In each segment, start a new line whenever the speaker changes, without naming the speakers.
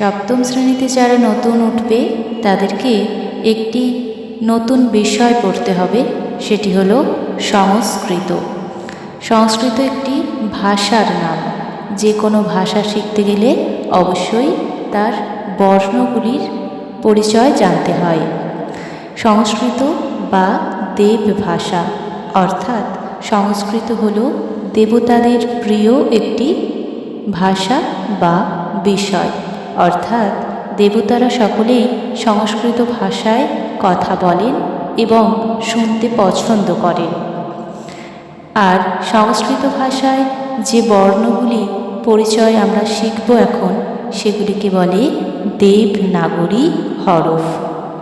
সপ্তম শ্রেণীতে যারা নতুন উঠবে, তাদেরকে একটি নতুন বিষয় পড়তে হবে, সেটি হলো সংস্কৃত। সংস্কৃত একটি ভাষার নাম। যে কোনো ভাষা শিখতে গেলে অবশ্যই তার বর্ণগুলির পরিচয় জানতে হয়। সংস্কৃত বা দেব ভাষা, অর্থাৎ সংস্কৃত হল দেবতাদের প্রিয় একটি ভাষা বা বিষয়। অর্থাৎ দেবতারা সকলেই সংস্কৃত ভাষায় কথা বলেন এবং শুনতে পছন্দ করেন। আর সংস্কৃত ভাষায় যে বর্ণগুলি পরিচয় আমরা শিখব এখন, সেগুলিকে বলে দেবনাগরী হরফ।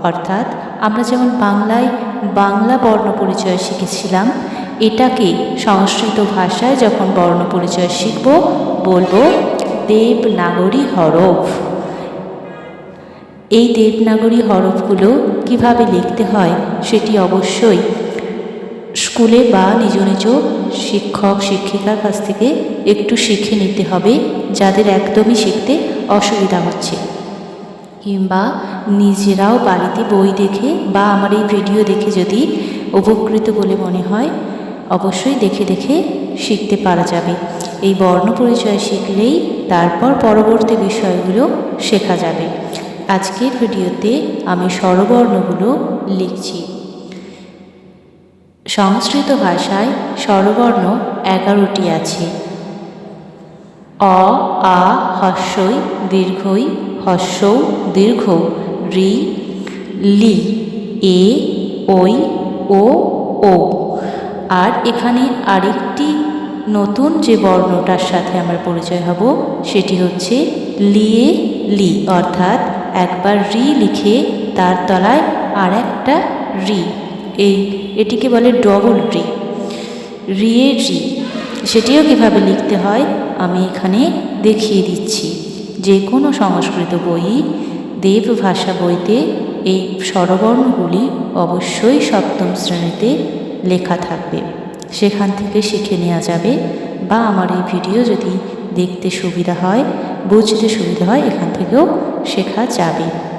অর্থাৎ আমরা যেমন বাংলায় বাংলা বর্ণ পরিচয় শিখেছিলাম, এটাকে সংস্কৃত ভাষায় যখন বর্ণ পরিচয় শিখব, বলব দেবনাগরী হরফ। এই দেবনাগরী হরফগুলো কীভাবে লিখতে হয় সেটি অবশ্যই স্কুলে বা নিজ নিজ শিক্ষক, শিক্ষিকার কাছ থেকে একটু শিখে নিতে হবে, যাদের একদমই শিখতে অসুবিধা হচ্ছে। কিংবা নিজেরাও বাড়িতে বই দেখে বা আমার এই ভিডিও দেখে যদি উপকৃত বলে মনে হয় অবশ্যই দেখে দেখে শিখতে পারা যাবে। এই বর্ণ পরিচয় শিখলেই তারপর পরবর্তী বিষয়গুলো শেখা যাবে। আজকের ভিডিওতে আমি স্বরবর্ণগুলো লিখছি। সংস্কৃত ভাষায় স্বরবর্ণ এগারোটি আছে। অ, আ, হস্যই, দীর্ঘই, হস্যৌ, দীর্ঘ, রি, লি, এ ওই ও ও। আর এখানে আরেকটি নতুন যে বর্ণটার সাথে আমরা পরিচয় হব, সেটি হচ্ছে লিয়ে লি, অর্থাৎ একবার রি লিখে তার তলায় আর একটা রি। এই, এটিকে বলে ডবল রি। রিয়ে রি, সেটিও কীভাবে লিখতে হয় আমি এখানে দেখিয়ে দিচ্ছি। যে কোনো সংস্কৃত বই, দেব ভাষা বইতে এই স্বরবর্ণগুলি অবশ্যই সপ্তম শ্রেণীতে লেখা থাকবে। সেখান থেকে শিখে নেওয়া যাবে। বা আমার এই ভিডিও যদি দেখতে সুবিধা হয়, বুঝতে সুবিধা হয়, এখান থেকেও শেখা যাবে।